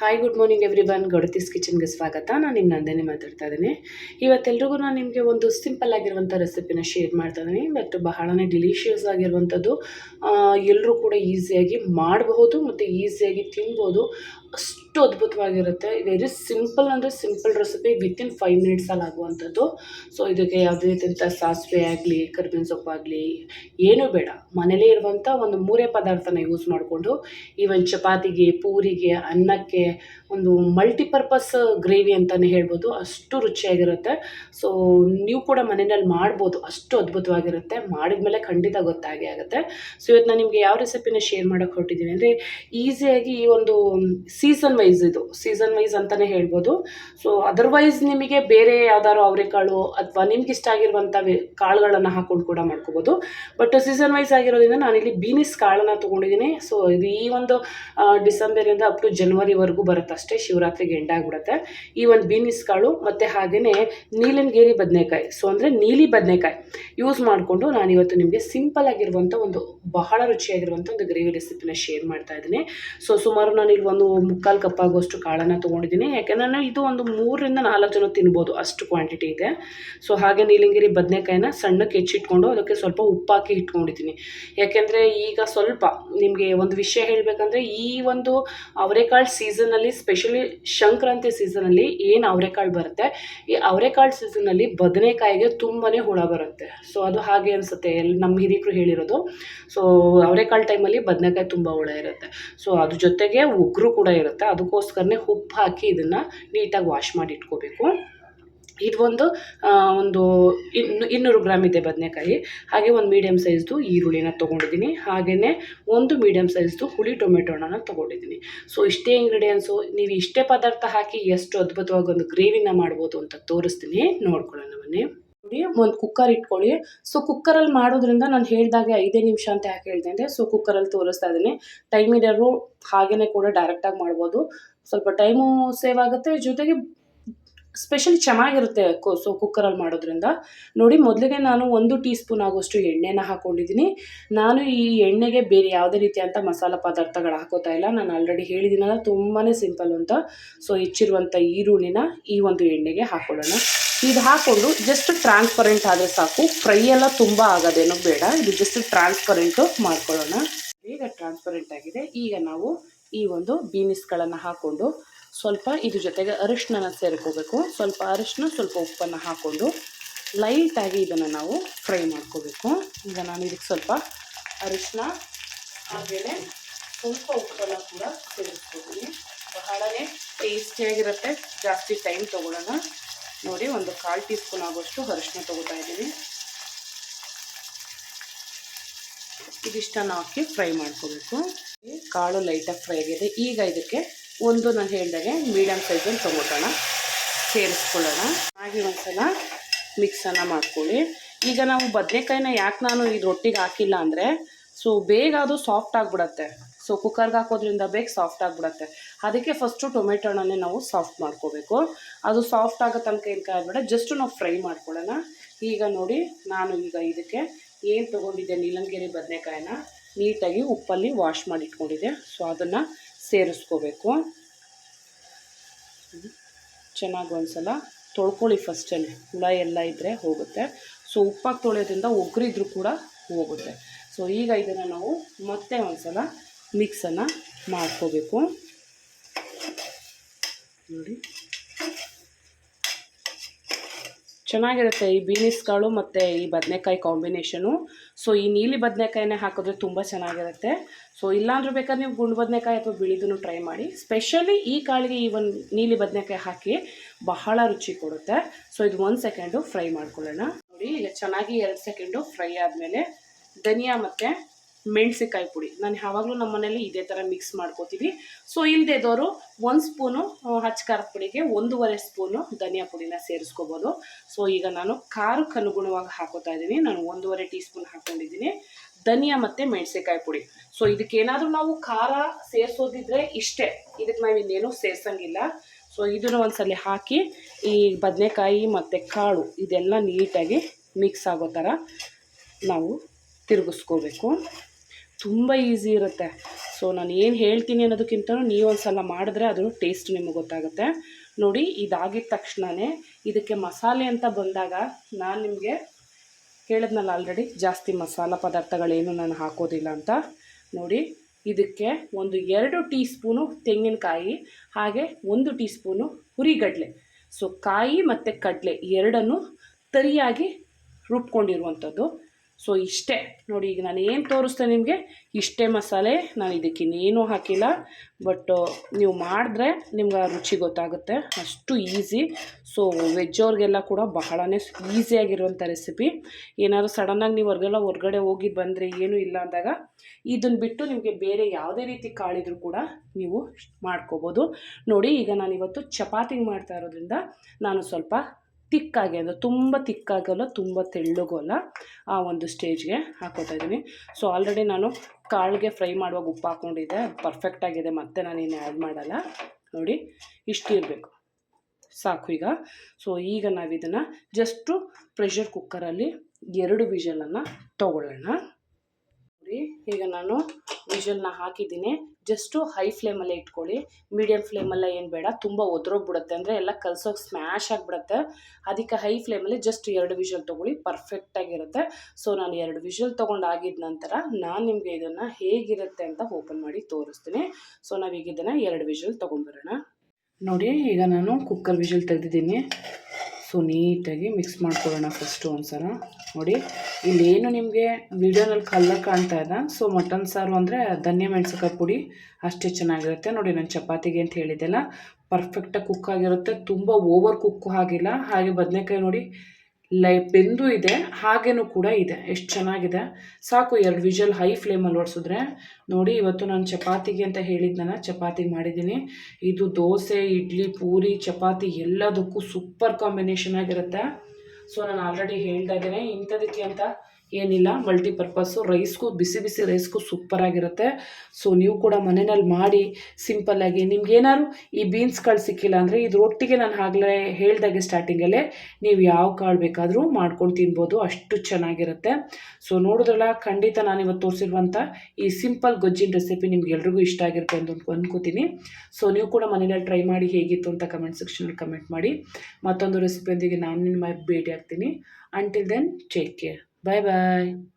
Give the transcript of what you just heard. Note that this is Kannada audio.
Hi good morning everyone ಗೌಡತೀಸ್ ಕಿಚನ್ಗೆ ಸ್ವಾಗತ. ನಾನು ನಿಮ್ಮ ನಂದಿನಿ ಮಾತಾಡ್ತಾ ಇದ್ದೀನಿ. ಇವತ್ತೆಲ್ರಿಗೂ ನಾನು ನಿಮಗೆ ಒಂದು ಸಿಂಪಲ್ ಆಗಿರುವಂಥ ರೆಸಿಪಿನ ಶೇರ್ ಮಾಡ್ತಾ ಇದ್ದೀನಿ. ಬಟ್ ಬಹಳನೇ ಡಿಲಿಷಿಯಸ್ ಆಗಿರುವಂಥದ್ದು ಎಲ್ಲರೂ ಕೂಡ ಈಸಿಯಾಗಿ ಮಾಡಬಹುದು ಮತ್ತು ಈಸಿಯಾಗಿ ತಿನ್ಬೋದು. ಅಷ್ಟು ಅದ್ಭುತವಾಗಿರುತ್ತೆ. ವೆರಿ ಸಿಂಪಲ್ ಅಂದರೆ ಸಿಂಪಲ್ ರೆಸಿಪಿ ವಿತಿನ್ ಫೈವ್ ಮಿನಿಟ್ಸಲ್ಲಿ ಆಗುವಂಥದ್ದು. ಸೊ ಇದಕ್ಕೆ ಯಾವುದೇ ರೀತಿಯಂಥ ಸಾಸಿವೆ ಆಗಲಿ, ಕರ್ಬೇವಿನ ಸೊಪ್ಪಾಗಲಿ ಏನೂ ಬೇಡ. ಮನೇಲೇ ಇರುವಂಥ ಒಂದು ಮೂರೇ ಪದಾರ್ಥನ ಯೂಸ್ ಮಾಡಿಕೊಂಡು ಈವನ್ ಚಪಾತಿಗೆ, ಪೂರಿಗೆ, ಅನ್ನಕ್ಕೆ ಒಂದು ಮಲ್ಟಿಪರ್ಪಸ್ ಗ್ರೇವಿ ಅಂತಲೇ ಹೇಳ್ಬೋದು. ಅಷ್ಟು ರುಚಿಯಾಗಿರುತ್ತೆ. ಸೊ ನೀವು ಕೂಡ ಮನೆಯಲ್ಲಿ ಮಾಡ್ಬೋದು. ಅಷ್ಟು ಅದ್ಭುತವಾಗಿರುತ್ತೆ. ಮಾಡಿದ ಮೇಲೆ ಖಂಡಿತ ಗೊತ್ತಾಗೇ ಆಗುತ್ತೆ. ಸೊ ಇವತ್ತು ನಾನು ನಿಮಗೆ ಯಾವ ರೆಸಿಪಿನ ಶೇರ್ ಮಾಡೋಕ್ಕೆ ಹೊರಟಿದ್ದೀನಿ ಅಂದರೆ ಈಸಿಯಾಗಿ ಈ ಒಂದು ಸೀಸನ್ ಇದು ಸೀಸನ್ ವೈಸ್ ಅಂತಲೇ ಹೇಳ್ಬೋದು. ಸೊ ಅದರ್ವೈಸ್ ನಿಮಗೆ ಬೇರೆ ಯಾವ್ದಾದ್ರು ಅವರೆಕಾಳು ಅಥವಾ ನಿಮ್ಗೆ ಇಷ್ಟ ಆಗಿರುವಂಥ ಕಾಳುಗಳನ್ನು ಹಾಕೊಂಡು ಕೂಡ ಮಾಡ್ಕೋಬೋದು. ಬಟ್ ಸೀಸನ್ ವೈಸ್ ಆಗಿರೋದ್ರಿಂದ ನಾನಿಲ್ಲಿ ಬೀನಿಸ್ ಕಾಳನ್ನು ತೊಗೊಂಡಿದ್ದೀನಿ. ಸೊ ಇದು ಈ ಒಂದು ಡಿಸೆಂಬರಿಂದ ಅಪ್ ಟು ಜನವರಿವರೆಗೂ ಬರುತ್ತೆ ಅಷ್ಟೇ. ಶಿವರಾತ್ರಿಗೆ ಎಂಡ್ ಆಗಿಬಿಡುತ್ತೆ. ಈ ಒಂದು ಬೀನಿಸ್ ಕಾಳು ಮತ್ತು ಹಾಗೆಯೇ ನೀಲನಗೇರಿ ಬದನೆಕಾಯಿ. ಸೊ ಅಂದರೆ ನೀಲಿ ಬದನೆಕಾಯಿ ಯೂಸ್ ಮಾಡಿಕೊಂಡು ನಾನು ಇವತ್ತು ನಿಮಗೆ ಸಿಂಪಲ್ ಆಗಿರುವಂಥ ಒಂದು ಬಹಳ ರುಚಿಯಾಗಿರುವಂಥ ಒಂದು ಗ್ರೇವಿ ರೆಸಿಪಿನ ಶೇರ್ ಮಾಡ್ತಾ ಇದ್ದೀನಿ. ಸೊ ಸುಮಾರು ನಾನು ಇಲ್ಲಿ ಒಂದು ಮುಕ್ಕಾಲು ಕಪ್ ಆಗುವಷ್ಟು ಕಾಳನ್ನು ತೊಗೊಂಡಿದ್ದೀನಿ. ಯಾಕೆಂದರೆ ನಾನು ಇದು ಒಂದು ಮೂರರಿಂದ ನಾಲ್ಕು ಜನ ತಿನ್ಬೋದು ಅಷ್ಟು ಕ್ವಾಂಟಿಟಿ ಇದೆ. ಸೊ ಹಾಗೆ ನೀಲಂಗಿರಿ ಬದನೆಕಾಯಿನ ಸಣ್ಣಕ್ಕೆ ಹೆಚ್ಚಿಟ್ಕೊಂಡು ಅದಕ್ಕೆ ಸ್ವಲ್ಪ ಉಪ್ಪಾಕಿ ಇಟ್ಕೊಂಡಿದ್ದೀನಿ ಯಾಕೆಂದರೆ ಈಗ ಸ್ವಲ್ಪ ನಿಮಗೆ ಒಂದು ವಿಷಯ ಹೇಳಬೇಕಂದ್ರೆ ಈ ಒಂದು ಅವರೆಕಾಳು ಸೀಸನಲ್ಲಿ ಸ್ಪೆಷಲಿ ಸಂಕ್ರಾಂತಿ ಸೀಸನಲ್ಲಿ ಏನು ಅವರೆಕಾಳು ಬರುತ್ತೆ? ಈ ಅವರೆಕಾಳು ಸೀಸನಲ್ಲಿ ಬದನೆಕಾಯಿಗೆ ತುಂಬಾ ಹುಳ ಬರುತ್ತೆ. ಸೊ ಅದು ಹಾಗೆ ಅನಿಸುತ್ತೆ. ಎಲ್ಲಿ ನಮ್ಮ ಹಿರಿಕರು ಹೇಳಿರೋದು. ಸೊ ಅವರೆಕಾಳು ಟೈಮಲ್ಲಿ ಬದನೆಕಾಯಿ ತುಂಬ ಹುಳ ಇರುತ್ತೆ. ಸೊ ಅದ್ರ ಜೊತೆಗೆ ಉಗ್ರು ಕೂಡ ಇರುತ್ತೆ. ಅದಕ್ಕೋಸ್ಕರನೇ ಉಪ್ಪು ಹಾಕಿ ಇದನ್ನು ನೀಟಾಗಿ ವಾಶ್ ಮಾಡಿ ಇಟ್ಕೋಬೇಕು. ಇದು ಒಂದು ಒಂದು ಇನ್ನು, ಇನ್ನೂರು ಗ್ರಾಮ್ ಇದೆ ಬದನೆಕಾಯಿ. ಹಾಗೆ ಒಂದು ಮೀಡಿಯಮ್ ಸೈಜ್ದು ಈರುಳ್ಳಿನ ತೊಗೊಂಡಿದ್ದೀನಿ. ಹಾಗೆಯೇ ಒಂದು ಮೀಡಿಯಮ್ ಸೈಜ್ದು ಹುಳಿ ಟೊಮೆಟೊನ ತೊಗೊಂಡಿದ್ದೀನಿ. ಸೊ ಇಷ್ಟೇ ಇಂಗ್ರೀಡಿಯೆಂಟ್ಸು ನೀವು ಇಷ್ಟೇ ಪದಾರ್ಥ ಹಾಕಿ ಎಷ್ಟು ಅದ್ಭುತವಾಗಿ ಒಂದು ಗ್ರೇವಿನ ಮಾಡ್ಬೋದು ಅಂತ ತೋರಿಸ್ತೀನಿ. ನೋಡ್ಕೊಳ್ಳೋಣ ಬನ್ನಿ. ಒಂದು ಕುಕ್ಕರ್ ಇಟ್ಕೊಳ್ಳಿ. ಸೊ ಕುಕ್ಕರಲ್ಲಿ ಮಾಡೋದ್ರಿಂದ ನಾನು ಹೇಳಿದಾಗೆ ಐದೇ ನಿಮಿಷ ಅಂತ ಯಾಕೆ ಹೇಳಿದೆ ಅಂದರೆ ಸೊ ಕುಕ್ಕರಲ್ಲಿ ತೋರಿಸ್ತಾ ಇದ್ದೀನಿ. ಟೈಮ್ ಇರೋರು ಹಾಗೇ ಕೂಡ ಡೈರೆಕ್ಟಾಗಿ ಮಾಡ್ಬೋದು. ಸ್ವಲ್ಪ ಟೈಮು ಸೇವ್ ಆಗುತ್ತೆ. ಜೊತೆಗೆ ಸ್ಪೆಷಲಿ ಚೆನ್ನಾಗಿರುತ್ತೆ ಸೊ ಕುಕ್ಕರಲ್ಲಿ ಮಾಡೋದ್ರಿಂದ. ನೋಡಿ, ಮೊದಲಿಗೆ ನಾನು ಒಂದು ಟೀ ಸ್ಪೂನ್ ಆಗೋಷ್ಟು ಎಣ್ಣೆನ ಹಾಕ್ಕೊಂಡಿದ್ದೀನಿ ನಾನು ಈ ಎಣ್ಣೆಗೆ ಬೇರೆ ಯಾವುದೇ ರೀತಿಯಾದಂಥ ಮಸಾಲೆ ಪದಾರ್ಥಗಳು ಹಾಕೋತಾ ಇಲ್ಲ. ನಾನು ಆಲ್ರೆಡಿ ಹೇಳಿದ್ದೀನಲ್ಲ ತುಂಬಾ ಸಿಂಪಲ್ ಅಂತ. ಸೊ ಹೆಚ್ಚಿರುವಂಥ ಈರುಳ್ಳಿನ ಈ ಒಂದು ಎಣ್ಣೆಗೆ ಹಾಕ್ಕೊಳ್ಳೋಣ ಇದು ಹಾಕ್ಕೊಂಡು ಜಸ್ಟ್ ಟ್ರಾನ್ಸ್ಪರೆಂಟ್ ಆದರೆ ಸಾಕು. ಫ್ರೈ ಎಲ್ಲ ತುಂಬ ಆಗೋದೇನೋ ಬೇಡ. ಇದು ಜಸ್ಟ್ ಟ್ರಾನ್ಸ್ಪರೆಂಟು ಮಾಡ್ಕೊಳ್ಳೋಣ. ಈಗ ಟ್ರಾನ್ಸ್ಪರೆಂಟ್ ಆಗಿದೆ. ಈಗ ನಾವು ಈ ಒಂದು ಬೀನಿಸ್ಗಳನ್ನು ಹಾಕ್ಕೊಂಡು ಸ್ವಲ್ಪ ಇದ್ರ ಜೊತೆಗೆ ಅರಿಶಿನ ಸೇರ್ಕೋಬೇಕು. ಸ್ವಲ್ಪ ಅರಿಶಿನ ಸ್ವಲ್ಪ ಉಪ್ಪನ್ನು ಹಾಕ್ಕೊಂಡು ಲೈಟಾಗಿ ಇದನ್ನು ನಾವು ಫ್ರೈ ಮಾಡ್ಕೋಬೇಕು. ಈಗ ನಾನು ಇದಕ್ಕೆ ಸ್ವಲ್ಪ ಅರಿಶಿನ ಆಮೇಲೆ ಸ್ವಲ್ಪ ಉಪ್ಪನ್ನು ಕೂಡ ಸೇರಿಸ್ಕೊತೀನಿ. ಬಹಳನೇ ಟೇಸ್ಟಿಯಾಗಿರುತ್ತೆ ಜಾಸ್ತಿ ಟೈಮ್ ತೊಗೊಳ್ಳೋಣ. ನೋಡಿ, ಒಂದು ಕಾಲು ಟೀ ಸ್ಪೂನ್ ಆಗೋಷ್ಟು ಅರಿಶಿನ ತೊಗೋತಾ ಇದ್ದೀನಿ. ಇದಿಷ್ಟನ್ನು ಹಾಕಿ ಫ್ರೈ ಮಾಡ್ಕೋಬೇಕು. ಕಾಳು ಲೈಟಾಗಿ ಫ್ರೈ ಆಗಿದೆ. ಈಗ ಇದಕ್ಕೆ ಒಂದು ನಾನು ಹೇಳಿದಾಗೆ ಮೀಡಿಯಮ್ ಸೈಜಲ್ಲಿ ಟೊಮೊಟೊನ ಸೇರಿಸ್ಕೊಳ್ಳೋಣ. ಹಾಗೆ ಒಂದ್ಸಲ ಮಿಕ್ಸನ್ನು ಮಾಡ್ಕೊಳ್ಳಿ. ಈಗ ನಾವು ಬದನೆಕಾಯಿನ ಯಾಕೆ ನಾನು ಈ ರೊಟ್ಟಿಗೆ ಹಾಕಿಲ್ಲ ಅಂದರೆ, ಸೊ ಬೇಗ ಅದು ಸಾಫ್ಟ್ ಆಗಿಬಿಡತ್ತೆ. ಸೊ ಕುಕ್ಕರ್ಗೆ ಹಾಕೋದ್ರಿಂದ ಬೇಗ ಸಾಫ್ಟ್ ಆಗಿಬಿಡತ್ತೆ. ಅದಕ್ಕೆ ಫಸ್ಟು ಟೊಮೆಟೊ ಹಣ್ಣನ್ನೇ ನಾವು ಸಾಫ್ಟ್ ಮಾಡ್ಕೋಬೇಕು. ಅದು ಸಾಫ್ಟ್ ಆಗೋ ತನಕ ಏನು ಕಾಯ್ಬೇಡ ಜಸ್ಟ್ ನಾವು ಫ್ರೈ ಮಾಡ್ಕೊಳ್ಳೋಣ. ಈಗ ನೋಡಿ, ನಾನು ಈಗ ಇದಕ್ಕೆ ಏನು ತೊಗೊಂಡಿದ್ದೆ? ನೀಲಂಗೇರಿ ಬದನೆಕಾಯಿನ ನೀಟಾಗಿ ಉಪ್ಪಲ್ಲಿ ವಾಶ್ ಮಾಡಿ ಇಟ್ಕೊಂಡಿದ್ದೆ. ಸೊ ಅದನ್ನು ಸೇರಿಸ್ಕೋಬೇಕು. ಚೆನ್ನಾಗಿ ಒಂದ್ಸಲ ತೊಳ್ಕೊಳ್ಳಿ ಫಸ್ಟೇ ಹುಳ ಎಲ್ಲ ಇದ್ದರೆ ಹೋಗುತ್ತೆ. ಸೊ ಉಪ್ಪಾಗಿ ತೊಳೆಯೋದ್ರಿಂದ ಒಗ್ರಿದ್ರೂ ಕೂಡ ಹೋಗುತ್ತೆ. ಸೊ ಈಗ ಇದನ್ನು ನಾವು ಮತ್ತೆ ಒಂದ್ಸಲ ಮಿಕ್ಸನ್ನು ಮಾಡ್ಕೋಬೇಕು. ನೋಡಿ. ಚೆನ್ನಾಗಿರುತ್ತೆ ಈ ಬೀನಿಸ್ ಕಾಳು ಮತ್ತು ಈ ಬದನೆಕಾಯಿ ಕಾಂಬಿನೇಷನು. ಸೊ, ಈ ನೀಲಿ ಬದನೆಕಾಯಿನೇ ಹಾಕಿದ್ರೆ ತುಂಬ ಚೆನ್ನಾಗಿರುತ್ತೆ. ಸೊ, ಇಲ್ಲಾಂದ್ರೂ ಬೇಕಾದ್ರೆ ನೀವು ಗುಂಡು ಬದನೆಕಾಯಿ ಅಥವಾ ಬಿಳಿದೂ ಟ್ರೈ ಮಾಡಿ. ಸ್ಪೆಷಲಿ ಈ ಕಾಳಿಗೆ ಈ ಒಂದು ನೀಲಿ ಬದನೆಕಾಯಿ ಹಾಕಿ ಬಹಳ ರುಚಿ ಕೊಡುತ್ತೆ. ಸೊ, ಇದು ಒಂದು ಸೆಕೆಂಡು ಫ್ರೈ ಮಾಡ್ಕೊಳ್ಳೋಣ. ನೋಡಿ, ಈಗ ಚೆನ್ನಾಗಿ ಎರಡು ಸೆಕೆಂಡು ಫ್ರೈ ಆದಮೇಲೆ ಧನಿಯಾ ಮತ್ತು ಮೆಣಸಿಕಾಯಿ ಪುಡಿ. ನಾನು ಯಾವಾಗಲೂ ನಮ್ಮ ಮನೇಲಿ ಇದೇ ಥರ ಮಿಕ್ಸ್ ಮಾಡ್ಕೋತೀವಿ. ಸೊ ಇಲ್ಲದೆ ಇದ್ದವರು ಒಂದು ಸ್ಪೂನು ಹಚ್ಚ ಖಾರದ ಪುಡಿಗೆ ಒಂದೂವರೆ ಸ್ಪೂನು ಧನಿಯಾ ಪುಡಿನ ಸೇರಿಸ್ಕೋಬೋದು. ಸೊ ಈಗ ನಾನು ಖಾರಕ್ಕೆ ಅನುಗುಣವಾಗಿ ಹಾಕೋತಾ ಇದ್ದೀನಿ. ನಾನು ಒಂದೂವರೆ ಟೀ ಸ್ಪೂನ್ ಹಾಕ್ಕೊಂಡಿದ್ದೀನಿ ಧನಿಯಾ ಮತ್ತು ಮೆಣಸಿನಕಾಯಿ ಪುಡಿ. ಸೊ ಇದಕ್ಕೇನಾದರೂ ನಾವು ಖಾರ ಸೇರಿಸೋದಿದ್ರೆ ಇಷ್ಟೇ. ಇದಕ್ಕೆ ನಾವು ಇನ್ನೇನು ಸೇರ್ಸಂಗಿಲ್ಲ. ಸೊ ಇದನ್ನು ಒಂದ್ಸಲ ಹಾಕಿ, ಈ ಬದನೆಕಾಯಿ ಮತ್ತು ಕಾಳು ಇದೆಲ್ಲ ನೀಟಾಗಿ ಮಿಕ್ಸ್ ಆಗೋ ಥರ ನಾವು ತಿರುಗಿಸ್ಕೋಬೇಕು. ತುಂಬ ಈಸಿ ಇರುತ್ತೆ. ಸೊ, ನಾನು ಏನು ಹೇಳ್ತೀನಿ ಅನ್ನೋದಕ್ಕಿಂತ ನೀವು ಒಂದು ಸಲ ಮಾಡಿದ್ರೆ ಅದರ ಟೇಸ್ಟ್ ನಿಮಗೆ ಗೊತ್ತಾಗುತ್ತೆ. ನೋಡಿ, ಇದಾಗಿದ ತಕ್ಷಣವೇ ಇದಕ್ಕೆ ಮಸಾಲೆ ಅಂತ ಬಂದಾಗ ನಾನು ನಿಮಗೆ ಹೇಳಿದ್ನಲ್ಲ ಆಲ್ರೆಡಿ ಜಾಸ್ತಿ ಮಸಾಲ ಪದಾರ್ಥಗಳೇನು ನಾನು ಹಾಕೋದಿಲ್ಲ ಅಂತ. ನೋಡಿ, ಇದಕ್ಕೆ ಒಂದು ಎರಡು ಟೀ ಸ್ಪೂನು ತೆಂಗಿನಕಾಯಿ, ಹಾಗೆ ಒಂದು ಟೀ ಸ್ಪೂನು ಹುರಿಗಡಲೆ. ಸೊ, ಕಾಯಿ ಮತ್ತು ಕಡಲೆ ಎರಡನ್ನು ತರಿಯಾಗಿ ರುಬ್ಕೊಂಡಿರುವಂಥದ್ದು. ಸೊ ಇಷ್ಟೇ. ನೋಡಿ, ಈಗ ನಾನು ಏನು ತೋರಿಸ್ದೆ ನಿಮಗೆ? ಇಷ್ಟೇ ಮಸಾಲೆ. ನಾನು ಇದಕ್ಕೆ ಇನ್ನೇನು ಹಾಕಿಲ್ಲ. ಬಟ್ ನೀವು ಮಾಡಿದ್ರೆ ನಿಮ್ಗೆ ರುಚಿ ಗೊತ್ತಾಗುತ್ತೆ. ಅಷ್ಟು ಈಸಿ ಸೊ ವೆಜ್ ಅವ್ರಿಗೆಲ್ಲ ಕೂಡ ಬಹಳನೇ ಈಸಿಯಾಗಿರುವಂಥ ರೆಸಿಪಿ ಏನಾದರೂ ಸಡನ್ನಾಗಿ ನೀವು ಹೊರಗೆಲ್ಲ ಹೊರಗಡೆ ಹೋಗಿ ಬಂದರೆ ಏನೂ ಇಲ್ಲ ಅಂದಾಗ ಇದನ್ನು ಬಿಟ್ಟು ನಿಮಗೆ ಬೇರೆ ಯಾವುದೇ ರೀತಿ ಕಾಳಿದ್ರು ಕೂಡ ನೀವು ಮಾಡ್ಕೋಬೋದು. ನೋಡಿ, ಈಗ ನಾನು ಇವತ್ತು ಚಪಾತಿ ಮಾಡ್ತಾ ಇರೋದ್ರಿಂದ ನಾನು ಸ್ವಲ್ಪ ತಿಕ್ಕಾಗಿ ಅಂದರೆ ತುಂಬ ತಿಕ್ಕಾಗಲ್ಲ ತುಂಬ ತೆಳ್ಳಗಲ್ಲ ಆ ಒಂದು ಸ್ಟೇಜ್ಗೆ ಹಾಕೋತಾ ಇದ್ದೀನಿ. ಸೊ ಆಲ್ರೆಡಿ ನಾನು ಕಾಳಿಗೆ ಫ್ರೈ ಮಾಡುವಾಗ ಉಪ್ಪು ಹಾಕ್ಕೊಂಡಿದ್ದೆ ಪರ್ಫೆಕ್ಟಾಗಿದೆ ಮತ್ತೆ ಇನ್ನು ಆ್ಯಡ್ ಮಾಡಲ್ಲ. ನೋಡಿ, ಇಷ್ಟು ಇರಬೇಕು. ಸಾಕು ಈಗ. ಸೊ ಈಗ ನಾವು ಇದನ್ನು ಜಸ್ಟು ಪ್ರೆಷರ್ ಕುಕ್ಕರಲ್ಲಿ ಎರಡು ವಿಷಲನ್ನು ತೊಗೊಳ್ಳೋಣ. ನೋಡಿ, ಈಗ ನಾನು ವಿಷಲ್ನ ಹಾಕಿದ್ದೀನಿ. ಜಸ್ಟು ಹೈ ಫ್ಲೇಮಲ್ಲೇ ಇಟ್ಕೊಳ್ಳಿ. ಮೀಡಿಯಮ್ ಫ್ಲೇಮಲ್ಲ ಏನು ಬೇಡ, ತುಂಬ ಒದ್ರೋಗ್ಬಿಡುತ್ತೆ. ಅಂದರೆ ಎಲ್ಲ ಕಲ್ಸೋಕೆ ಸ್ಮ್ಯಾಶ್ ಆಗಿಬಿಡುತ್ತೆ. ಅದಕ್ಕೆ ಹೈ ಫ್ಲೇಮಲ್ಲಿ ಜಸ್ಟ್ ಎರಡು ವಿಷಲ್ ತೊಗೊಳ್ಳಿ ಪರ್ಫೆಕ್ಟಾಗಿರುತ್ತೆ ಸೊ ನಾನು ಎರಡು ವಿಷಲ್ ತೊಗೊಂಡು ಆಗಿದ ನಂತರ ನಾನು ನಿಮಗೆ ಇದನ್ನು ಹೇಗಿರುತ್ತೆ ಅಂತ ಓಪನ್ ಮಾಡಿ ತೋರಿಸ್ತೀನಿ. ಸೊ ನಾವೀಗ ಇದನ್ನು ಎರಡು ವಿಷಲ್ ತೊಗೊಂಡ್ಬರೋಣ ನೋಡಿ, ಈಗ ನಾನು ಕುಕ್ಕರ್ ವಿಷಲ್ ತೆಗೆದಿದ್ದೀನಿ. ಸೊ ನೀಟಾಗಿ ಮಿಕ್ಸ್ ಮಾಡ್ಕೊಳ್ಳೋಣ ಫಸ್ಟು ಒಂದು ಸಲ ನೋಡಿ, ಇಲ್ಲೇನು ನಿಮಗೆ ವಿಡಿಯೋನಲ್ಲಿ ಕಲ್ಲರ್ ಕಾಣ್ತಾ ಇದೆ ಸೊ ಮಟನ್ ಸಾರು ಅಂದರೆ ಧನ್ಯ ಮೆಣಸಿನ್ಕಾಯಿ ಪುಡಿ ಅಷ್ಟೇ ಚೆನ್ನಾಗಿರುತ್ತೆ. ನೋಡಿ, ನಾನು ಚಪಾತಿಗೆ ಅಂತ ಹೇಳಿದ್ದೆಲ್ಲ. ಪರ್ಫೆಕ್ಟಾಗಿ ಕುಕ್ ಆಗಿರುತ್ತೆ. ತುಂಬ ಓವರ್ ಕುಕ್ಕು ಆಗಿಲ್ಲ. ಹಾಗೆ ಬದನೆಕಾಯಿ ನೋಡಿ ಲೈ, ಬೆಂದು ಇದೆ, ಹಾಗೇನೂ ಕೂಡ ಇದೆ, ಎಷ್ಟು ಚೆನ್ನಾಗಿದೆ. ಸಾಕು, ಎರಡು ವಿಷಲ್ ಹೈ ಫ್ಲೇಮಲ್ಲಿ ಓಡಿಸಿದ್ರೆ ನೋಡಿ, ಇವತ್ತು ನಾನು ಚಪಾತಿಗೆ ಅಂತ ಹೇಳಿದ್ನಲ್ಲ, ಚಪಾತಿ ಮಾಡಿದ್ದೀನಿ. ಇದು ದೋಸೆ, ಇಡ್ಲಿ, ಪೂರಿ, ಚಪಾತಿ ಎಲ್ಲದಕ್ಕೂ ಸೂಪರ್ ಕಾಂಬಿನೇಷನ್ ಆಗಿರುತ್ತೆ. ಸೊ, ನಾನು ಆಲ್ರೆಡಿ ಹೇಳ್ತಾ ಇದ್ದೀನಿ, ಇಂಥದಕ್ಕೆ ಅಂತ ಏನಿಲ್ಲ ಮಲ್ಟಿಪರ್ಪಸ್ಸು ರೈಸ್ಗೂ ಬಿಸಿ ಬಿಸಿ ರೈಸ್ಗೂ ಸೂಪರಾಗಿರುತ್ತೆ ಸೊ ನೀವು ಕೂಡ ಮನೆಯಲ್ಲಿ ಮಾಡಿ ಸಿಂಪಲ್ಲಾಗಿ ನಿಮ್ಗೇನಾದ್ರು ಈ ಬೀನ್ಸ್ ಕಾಳು ಸಿಕ್ಕಿಲ್ಲ ಅಂದರೆ ಇದ್ರೊಟ್ಟಿಗೆ ನಾನು ಆಗಲೇ ಹೇಳ್ದಾಗೆ ಸ್ಟಾರ್ಟಿಂಗಲ್ಲೇ ನೀವು ಯಾವ ಕಾಳು ಬೇಕಾದರೂ ಮಾಡ್ಕೊಂಡು ತಿನ್ಬೋದು, ಅಷ್ಟು ಚೆನ್ನಾಗಿರುತ್ತೆ. ಸೊ ನೋಡಿದ್ರಲ್ಲ, ಖಂಡಿತ ನಾನು ಇವತ್ತು ತೋರಿಸಿರುವಂಥ ಈ ಸಿಂಪಲ್ ಗೊಜ್ಜಿನ ರೆಸಿಪಿ ನಿಮ್ಗೆ ಎಲ್ರಿಗೂ ಇಷ್ಟ ಆಗಿರುತ್ತೆ ಅಂತ ಅನ್ಕೋತೀನಿ. ಸೊ ನೀವು ಕೂಡ ಮನೆಯಲ್ಲಿ ಟ್ರೈ ಮಾಡಿ ಹೇಗಿತ್ತು ಅಂತ ಕಮೆಂಟ್ ಸೆಕ್ಷನಲ್ಲಿ ಕಮೆಂಟ್ ಮಾಡಿ. ಮತ್ತೊಂದು ರೆಸಿಪಿಯೊಂದಿಗೆ ನಾನು ನಿಮ್ಮ ಭೇಟಿ ಆಗ್ತೀನಿ. Until then take care Bye bye.